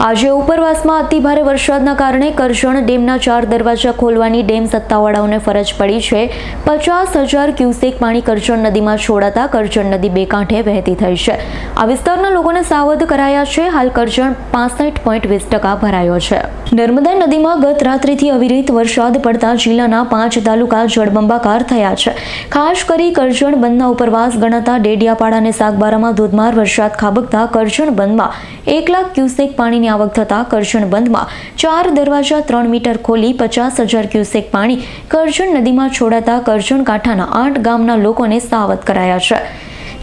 આજે ઉપરવાસમાં અતિભારે વરસાદના કારણે કરજણ ડેમના ચાર દરવાજા ખોલવાની ડેમ સત્તાવાળાઓને ફરજ પડી છે. પચાસ હજાર ક્યુસેક પાણી કરજણ નદીમાં છોડાતા કરજણ નદી બે કાંઠે વહેતી થઈ છે. આ વિસ્તારના લોકોને સાવધ કરાયા છે. હાલ કરજણ પાસઠ પોઈન્ટ વીસ ટકા ભરાયો છે. નર્મદા નદીમાં ગત રાત્રિથી અવિરત વરસાદ પડતા જિલ્લાના પાંચ તાલુકા જળબંબાકાર થયા છે. ખાસ કરી કરજણ બંધના ઉપરવાસ ગણાતા ડેડિયાપાડા અને સાગબારામાં ધોધમાર વરસાદ ખાબકતા કરજણ બંધમાં એક લાખ ક્યુસેક પાણીની આવક થતાં કરજણ બંધમાં ચાર દરવાજા ત્રણ મીટર ખોલી પચાસ હજાર ક્યુસેક પાણી કરજણ નદીમાં છોડાતા કરજણ કાંઠાના આઠ ગામના લોકોને સાવધ કરાયા છે.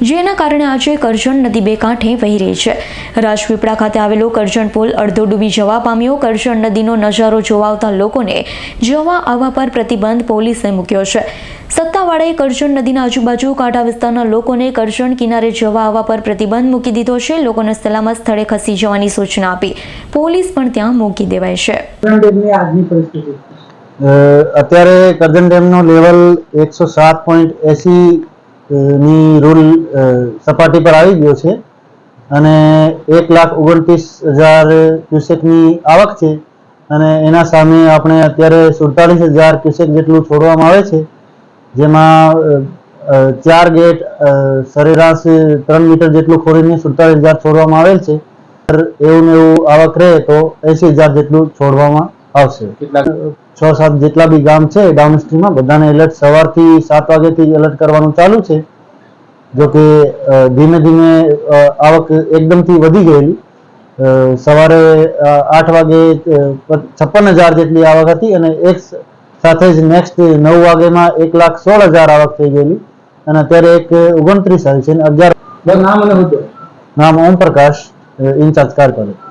જેના કારણે આજે કરજણ નદી બે કાંઠે વહી રહી છે. રાજપીપળા ખાતે આવેલો કરજણ પુલ અડધો ડૂબી જવા પામ્યો. કરજણ નદીનો નજારો જોવા આવતા લોકોને જવા આવવા પર પ્રતિબંધ પોલીસે મૂક્યો છે. સત્તાવાળાએ કરજણ નદીના આજુબાજુ કાંઠા વિસ્તારના લોકોને કરજણ કિનારે જવા આવવા પર પ્રતિબંધ મૂકી દીધો છે. લોકોને સલામત સ્થળે ખસી જવાની સૂચના આપી. પોલીસ પણ ત્યાં મૂકી દેવાય છે. કરજણ ડેમની આજની પરિસ્થિતિ. અ, અત્યારે કરજણ ડેમનો લેવલ એકસો સાત પોઈન્ટ એસી ની રૂલ સપાટી પર આવી ગયો છે અને એક લાખ ઓગણત્રીસ હજાર ક્યુસેકની આવક છે અને એના સામે આપણે અત્યારે સુડતાલીસ હજાર ક્યુસેક જેટલું છોડવામાં આવે છે, જેમાં ચાર ગેટ સરેરાશ ત્રણ મીટર જેટલું ખોરીને સુડતાલીસ હજાર છોડવામાં આવેલ છે. એવું ને એવું આવક રહે તો એસી હજાર જેટલું છોડવામાં આવશે. છ સાત જેટલા બી ગામ છે ડાઉનસ્ટ્રીમમાં બધાને એલર્ટ સવારથી સાત વાગ્યાથી એલર્ટ કરવાનું ચાલુ છે. જો કે ધીમે ધીમે આવક એકદમથી વધી ગયેલી. સવારે આઠ વાગે છપ્પન હજાર જેટલી આવક હતી અને એક સાથે જ નેક્સ્ટ નવ વાગેમાં એક લાખ સોળ હજાર આવક થઈ ગયેલી. અને અત્યારે એક ઓગણત્રીસ આવી છે અને અગિયાર નામ અને નામ ઓમ પ્રકાશ ઇન્ચાર્જ કાર્યપાલક